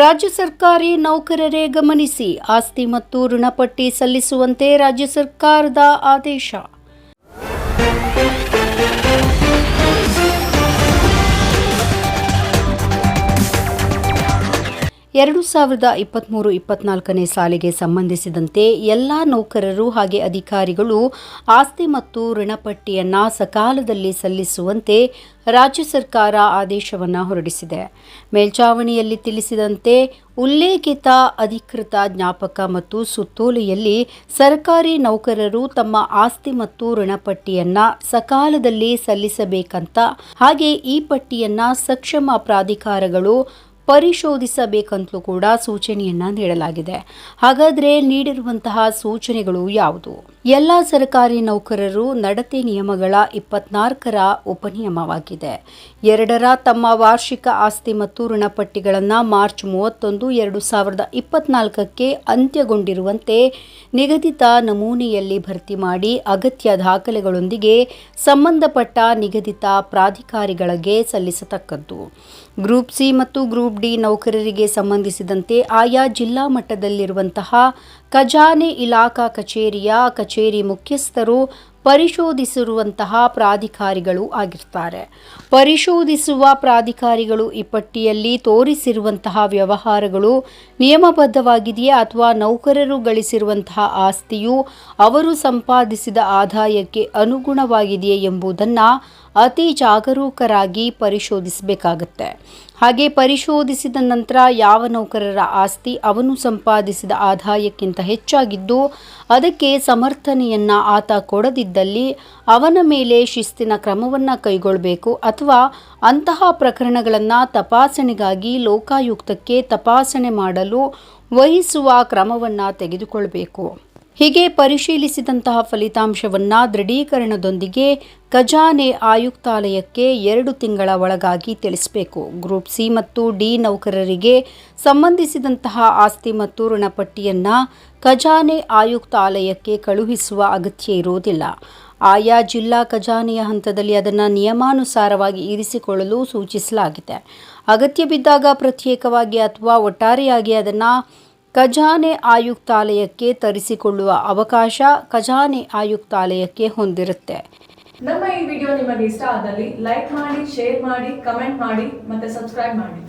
ರಾಜ್ಯ ಸರ್ಕಾರಿ ನೌಕರರೇ ಗಮನಿಸಿ ಆಸ್ತಿ ಮತ್ತು ಋಣಪಟ್ಟಿ ಸಲ್ಲಿಸುವಂತೆ ರಾಜ್ಯ ಸರ್ಕಾರದ ಆದೇಶ. ಎರಡು ಸಾವಿರದ ಇಪ್ಪತ್ತ್ಮೂರು ಇಪ್ಪತ್ನಾಲ್ಕನೇ ಸಾಲಿಗೆ ಸಂಬಂಧಿಸಿದಂತೆ ಎಲ್ಲ ನೌಕರರು ಹಾಗೆ ಅಧಿಕಾರಿಗಳು ಆಸ್ತಿ ಮತ್ತು ಋಣಪಟ್ಟಿಯನ್ನು ಸಕಾಲದಲ್ಲಿ ಸಲ್ಲಿಸುವಂತೆ ರಾಜ್ಯ ಸರ್ಕಾರ ಆದೇಶವನ್ನು ಹೊರಡಿಸಿದೆ. ಮೇಲ್ಚಾವಣಿಯಲ್ಲಿ ತಿಳಿಸಿದಂತೆ, ಉಲ್ಲೇಖಿತ ಅಧಿಕೃತ ಜ್ಞಾಪಕ ಮತ್ತು ಸುತ್ತೋಲೆಯಲ್ಲಿ ಸರ್ಕಾರಿ ನೌಕರರು ತಮ್ಮ ಆಸ್ತಿ ಮತ್ತು ಋಣಪಟ್ಟಿಯನ್ನು ಸಕಾಲದಲ್ಲಿ ಸಲ್ಲಿಸಬೇಕಂತ ಹಾಗೆ ಈ ಪಟ್ಟಿಯನ್ನು ಸಕ್ಷಮ ಪ್ರಾಧಿಕಾರಗಳು ಪರಿಶೋಧಿಸಬೇಕಂತಲೂ ಕೂಡ ಸೂಚನೆಯನ್ನ ನೀಡಲಾಗಿದೆ. ಹಾಗಾದ್ರೆ ನೀಡಿರುವಂತಹ ಸೂಚನೆಗಳು ಯಾವುದು? ಎಲ್ಲ ಸರ್ಕಾರಿ ನೌಕರರು ನಡತೆ ನಿಯಮಗಳ ಇಪ್ಪತ್ನಾಲ್ಕರ ಉಪನಿಯಮವಾಗಿದೆ. ಎರಡರ ತಮ್ಮ ವಾರ್ಷಿಕ ಆಸ್ತಿ ಮತ್ತು ಋಣಪಟ್ಟಿಗಳನ್ನು ಮಾರ್ಚ್ ಮೂವತ್ತೊಂದು, ಎರಡು ಸಾವಿರದ ಇಪ್ಪತ್ನಾಲ್ಕಕ್ಕೆ ಅಂತ್ಯಗೊಂಡಿರುವಂತೆ ನಿಗದಿತ ನಮೂನೆಯಲ್ಲಿ ಭರ್ತಿ ಮಾಡಿ ಅಗತ್ಯ ದಾಖಲೆಗಳೊಂದಿಗೆ ಸಂಬಂಧಪಟ್ಟ ನಿಗದಿತ ಪ್ರಾಧಿಕಾರಿಗಳಿಗೆ ಸಲ್ಲಿಸತಕ್ಕದ್ದು. ಗ್ರೂಪ್ ಸಿ ಮತ್ತು ಗ್ರೂಪ್ ಡಿ ನೌಕರರಿಗೆ ಸಂಬಂಧಿಸಿದಂತೆ ಆಯಾ ಜಿಲ್ಲಾ ಮಟ್ಟದಲ್ಲಿರುವಂತಹ ಖಜಾನೆ ಇಲಾಖಾ ಕಚೇರಿಯ ಕಚೇರಿ ಮುಖ್ಯಸ್ಥರು ಪರಿಶೋಧಿಸಿರುವಂತಹ ಪ್ರಾಧಿಕಾರಿಗಳು ಆಗಿರ್ತಾರೆ. ಪರಿಶೋಧಿಸುವ ಪ್ರಾಧಿಕಾರಿಗಳು ಈ ಪಟ್ಟಿಯಲ್ಲಿ ತೋರಿಸಿರುವಂತಹ ವ್ಯವಹಾರಗಳು ನಿಯಮಬದ್ಧವಾಗಿದೆಯೇ ಅಥವಾ ನೌಕರರು ಗಳಿಸಿರುವಂತಹ ಆಸ್ತಿಯು ಅವರು ಸಂಪಾದಿಸಿದ ಆದಾಯಕ್ಕೆ ಅನುಗುಣವಾಗಿದೆಯೇ ಎಂಬುದನ್ನು ಅತಿ ಜಾಗರೂಕರಾಗಿ ಪರಿಶೋಧಿಸಬೇಕಾಗತ್ತೆ. ಹಾಗೆ ಪರಿಶೋಧಿಸಿದ ನಂತರ ಯಾವ ನೌಕರರ ಆಸ್ತಿ ಅವನು ಸಂಪಾದಿಸಿದ ಆದಾಯಕ್ಕಿಂತ ಹೆಚ್ಚಾಗಿದ್ದು, ಅದಕ್ಕೆ ಸಮರ್ಥನೆಯನ್ನ ಆತ ಕೊಡದಿದ್ದಲ್ಲಿ ಅವನ ಮೇಲೆ ಶಿಸ್ತಿನ ಕ್ರಮವನ್ನು ಕೈಗೊಳ್ಳಬೇಕು ಅಥವಾ ಅಂತಹ ಪ್ರಕರಣಗಳನ್ನು ತಪಾಸಣೆಗಾಗಿ ಲೋಕಾಯುಕ್ತಕ್ಕೆ ತಪಾಸಣೆ ಮಾಡಲು ವಹಿಸುವ ಕ್ರಮವನ್ನು ತೆಗೆದುಕೊಳ್ಳಬೇಕು ಹೀಗೆ ಪರಿಶೀಲಿಸಿದಂತಹ ಫಲಿತಾಂಶವನ್ನು ದೃಢೀಕರಣದೊಂದಿಗೆ ಖಜಾನೆ ಆಯುಕ್ತಾಲಯಕ್ಕೆ ಎರಡು ತಿಂಗಳ ಒಳಗಾಗಿ ತಿಳಿಸಬೇಕು. ಗ್ರೂಪ್ ಸಿ ಮತ್ತು ಡಿ ನೌಕರರಿಗೆ ಸಂಬಂಧಿಸಿದಂತಹ ಆಸ್ತಿ ಮತ್ತು ಋಣಪಟ್ಟಿಯನ್ನು ಖಜಾನೆ ಆಯುಕ್ತಾಲಯಕ್ಕೆ ಕಳುಹಿಸುವ ಅಗತ್ಯ ಇರುವುದಿಲ್ಲ. ಆಯಾ ಜಿಲ್ಲಾ ಖಜಾನೆಯ ಹಂತದಲ್ಲಿ ಅದನ್ನು ನಿಯಮಾನುಸಾರವಾಗಿ ಇರಿಸಿಕೊಳ್ಳಲು ಸೂಚಿಸಲಾಗಿದೆ. ಅಗತ್ಯ ಬಿದ್ದಾಗ ಪ್ರತ್ಯೇಕವಾಗಿ ಅಥವಾ ಒಟ್ಟಾರೆಯಾಗಿ ಅದನ್ನು ಖಜಾನೆ ಆಯುಕ್ತಾಲಯಕ್ಕೆ ತರಿಸಿಕೊಳ್ಳುವ ಅವಕಾಶ ಖಜಾನೆ ಆಯುಕ್ತಾಲಯಕ್ಕೆ ಹೊಂದಿರುತ್ತೆ. ನಮ್ಮ ಈ ವಿಡಿಯೋ ನಿಮಗೆ ಇಷ್ಟ ಆದಲ್ಲಿ ಲೈಕ್ ಮಾಡಿ, ಶೇರ್ ಮಾಡಿ, ಕಮೆಂಟ್ ಮಾಡಿ ಮತ್ತೆ ಸಬ್ಸ್ಕ್ರೈಬ್ ಮಾಡಿ.